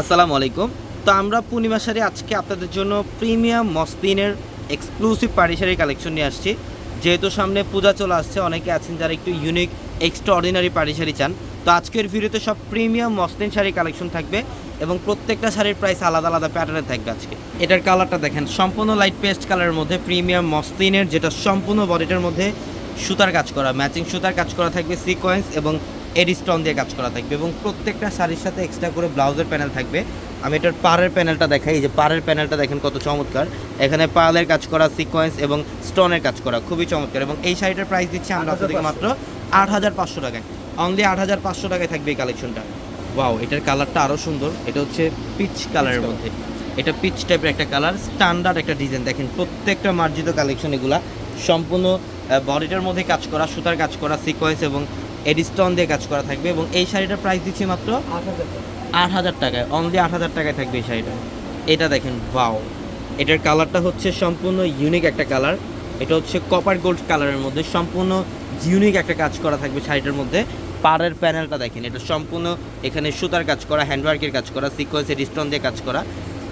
আসসালামু আলাইকুম। তো আমরা পূর্ণিমা শাড়ি আজকে আপনাদের জন্য প্রিমিয়াম মসলিনের এক্সক্লুসিভ পাড়ি শাড়ির কালেকশন নিয়ে আসছি। যেহেতু সামনে পূজা চলে আসছে, অনেকে আছেন যারা একটু ইউনিক এক্সট্রা অর্ডিনারি পাড়ি শাড়ি চান। তো আজকের ভিডিওতে সব প্রিমিয়াম মসলিন শাড়ির কালেকশন থাকবে এবং প্রত্যেকটা শাড়ির প্রাইস আলাদা আলাদা প্যাটার্নে থাকবে আজকে। এটার কালারটা দেখেন, সম্পূর্ণ লাইট পেস্ট কালারের মধ্যে প্রিমিয়াম মসলিনের যেটা সম্পূর্ণ বডিটার মধ্যে সুতার কাজ করা ম্যাচিং সুতার কাজ করা থাকবে সিকোয়েন্স এবং এডি স্টোন দিয়ে কাজ করা থাকবে এবং প্রত্যেকটা শাড়ির সাথে এক্সট্রা করে ব্লাউজের প্যানেল থাকবে। আমি এটার পাড়ের প্যানেলটা দেখাই এই যে পাড়ের প্যানেলটা দেখেন কত চমৎকার। এখানে পার্লের কাজ করা সিকোয়েন্স এবং স্টোনের কাজ করা খুবই চমৎকার। এবং এই শাড়িটার প্রাইস দিচ্ছি আমরা আপনাদেরকে মাত্র আট হাজার পাঁচশো টাকায়। অনলি আট হাজার পাঁচশো টাকায় থাকবে এই কালেকশনটা ওয়াও এটার কালারটা আরও সুন্দর। এটা হচ্ছে পিচ কালারের মধ্যে। এটা পিচ টাইপের একটা কালার স্ট্যান্ডার্ড একটা ডিজাইন দেখেন প্রত্যেকটা মার্জিত কালেকশন এগুলা সম্পূর্ণ বডিটার মধ্যে কাজ করা সুতার কাজ করা সিকোয়েন্স এবং এডিস্টন দিয়ে কাজ করা থাকবে এবং এই শাড়িটার প্রাইস দিচ্ছি মাত্র আট হাজার টাকায়। অনলি আট হাজার টাকায় থাকবে এই শাড়িটা। এটা দেখেন বাও এটার কালারটা হচ্ছে সম্পূর্ণ ইউনিক একটা কালার এটা হচ্ছে কপার গোল্ড কালারের মধ্যে সম্পূর্ণ ইউনিক একটা কাজ করা থাকবে শাড়িটার মধ্যে। পাড়ের প্যানেলটা দেখেন এটা সম্পূর্ণ এখানে সুতার কাজ করা হ্যান্ডওয়ার্কের কাজ করা সিকোয়েন্সের স্টোন দিয়ে কাজ করা।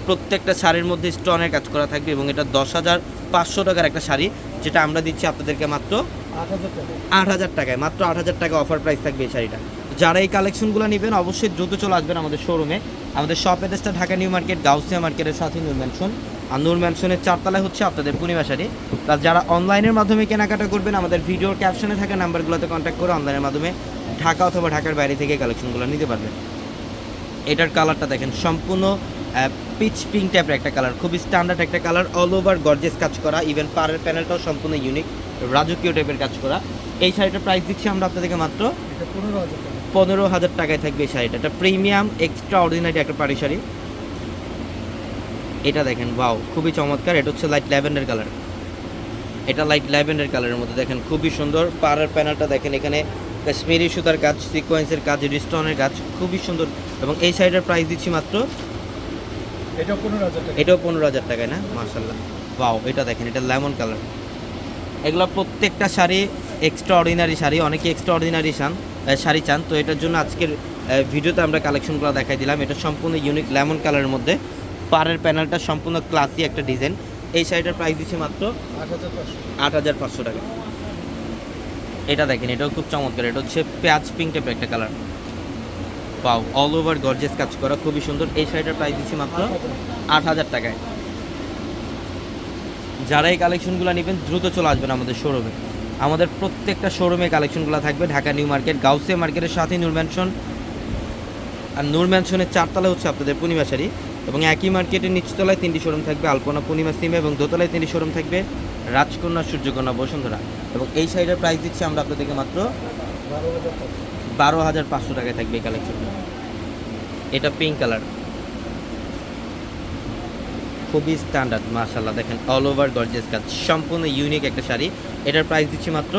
প্রত্যেকটা শাড়ির মধ্যে স্টোনের কাজ করা থাকবে এবং এটা দশ হাজার পাঁচশো টাকার একটা শাড়ি যেটা আমরা দিচ্ছি আপনাদেরকে মাত্র আট হাজার টাকায়। মাত্র আট হাজার টাকা অফার প্রাইস থাকবে এই শাড়িটা। যারা এই কালেকশনগুলো নেবেন, অবশ্যই দ্রুত চলে আসবেন আমাদের শোরুমে আমাদের শপ অ্যাড্রেসটা ঢাকা নিউ মার্কেট, গাউসিয়া মার্কেটের সাথে নূর ম্যানশন আর নূর ম্যানশনের চারতলায় হচ্ছে আপনাদের পূর্ণিমা শাড়ি। প্লাস যারা অনলাইনের মাধ্যমে কেনাকাটা করবেন, আমাদের ভিডিওর ক্যাপশনে থাকা নাম্বারগুলোতে কন্ট্যাক্ট করে অনলাইনের মাধ্যমে ঢাকা অথবা ঢাকার বাইরে থেকে কালেকশনগুলো নিতে পারবেন। এটার কালারটা দেখেন, সম্পূর্ণ পিচ পিঙ্ক টাইপের একটা কালার খুবই স্ট্যান্ডার্ড একটা কালার অল ওভার গর্জেস কাজ করা ইভেন পাড়ের প্যানেলটাও সম্পূর্ণ ইউনিক রাজকীয় টাইপের কাজ করা। এই শাড়িটার প্রাইস দিচ্ছি আমরা আপনাদেরকে মাত্র পনেরো হাজার টাকায় থাকবে এই শাড়িটা। এটা প্রিমিয়াম এক্সট্রা অর্ডিনারি একটা পাড়ি শাড়ি। এটা দেখেন বাও খুবই চমৎকার। এটা হচ্ছে লাইট ল্যাভেন্ডার কালার এটা লাইট ল্যাভেন্ডার কালারের মধ্যে দেখেন খুবই সুন্দর। পাড়ের প্যানেলটা দেখেন এখানে কাশ্মীরি সুতার কাজ সিকোয়েন্সের কাজ রিস্টনের কাজ খুবই সুন্দর। এবং এই শাড়িটার প্রাইস দিচ্ছি মাত্র এটা পনেরো হাজার টাকা। এটাও পনেরো হাজার টাকায় না? মার্শাল্লাহ বাও এটা দেখেন এটা লেমন কালার এগুলো প্রত্যেকটা শাড়ি এক্সট্রা অর্ডিনারি শাড়ি, অনেকে এক্সট্রা অর্ডিনারি চান শাড়ি চান। তো এটার জন্য আজকের ভিডিওতে আমরা কালেকশনগুলো দেখাই দিলাম। এটা সম্পূর্ণ ইউনিক লেমন কালারের মধ্যে। পাড়ের প্যানেলটা সম্পূর্ণ ক্লাসি একটা ডিজাইন এই শাড়িটার প্রাইস দিচ্ছে মাত্র আট হাজার পাঁচশো টাকা। এটা দেখেন, এটাও খুব চমৎকার। এটা হচ্ছে পেঁয়াজ পিঙ্ক টাইপের একটা কালার পাও অল ওভার গর্জেস কাজ করা, খুবই সুন্দর। এই শাড়িটার প্রাইস দিচ্ছি মাত্র আট হাজার টাকায়। যারা এই কালেকশনগুলো নেবেন, দ্রুত চলে আসবেন আমাদের শোরুমে আমাদের প্রত্যেকটা শোরুমে কালেকশনগুলো থাকবে, ঢাকা নিউ মার্কেট, গাউসিয়া মার্কেটের সাথে নূর ম্যানশন আর নূর ম্যানশনের চারতলা হচ্ছে আপনাদের পূর্ণিমা শাড়ি এবং একই মার্কেটের নিচতলায় তিনটি শোরুম থাকবে, আলপনা পূর্ণিমা সিমে এবং দোতলায় তিনটি শোরুম থাকবে, রাজকন্যা, সূর্যকন্যা, বসুন্ধরা। এবং এই শাড়িটার প্রাইস দিচ্ছি আমরা আপনাদেরকে মাত্র বারো হাজার পাঁচশো টাকায় থাকবে এই কালেকশনটা এটা পিঙ্ক কালার খুবই স্ট্যান্ডার্ড মাশাল্লাহ দেখেন অল ওভার গর্জেস কাজ সম্পূর্ণ ইউনিক একটা শাড়ি। এটার প্রাইস দিচ্ছি মাত্র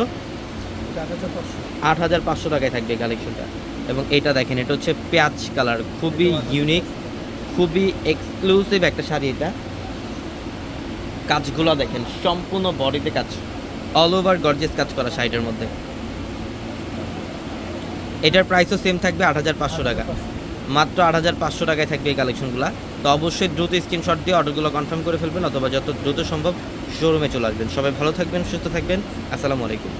আট হাজার পাঁচশো। আট হাজার পাঁচশো টাকায় থাকবে কালেকশনটা এবং এটা দেখেন, এটা হচ্ছে পেঁয়াজ কালার খুবই ইউনিক খুবই এক্সক্লুসিভ একটা শাড়ি এটা। কাজগুলো দেখেন, সম্পূর্ণ বডিতে কাজ অল ওভার গর্জেস কাজ করা শাড়িটার মধ্যে। এটার প্রাইসও সেম থাকবে আট হাজার পাঁচশো টাকা। মাত্র আট হাজার পাঁচশো টাকায় থাকবে এই কালেকশনগুলো তো অবশ্যই দ্রুত স্ক্রিনশট দিয়ে অর্ডারগুলো কনফার্ম করে ফেলবেন, অথবা যত দ্রুত সম্ভব শোরুমে চলে আসবেন। সবাই ভালো থাকবেন, সুস্থ থাকবেন। আসসালামু আলাইকুম।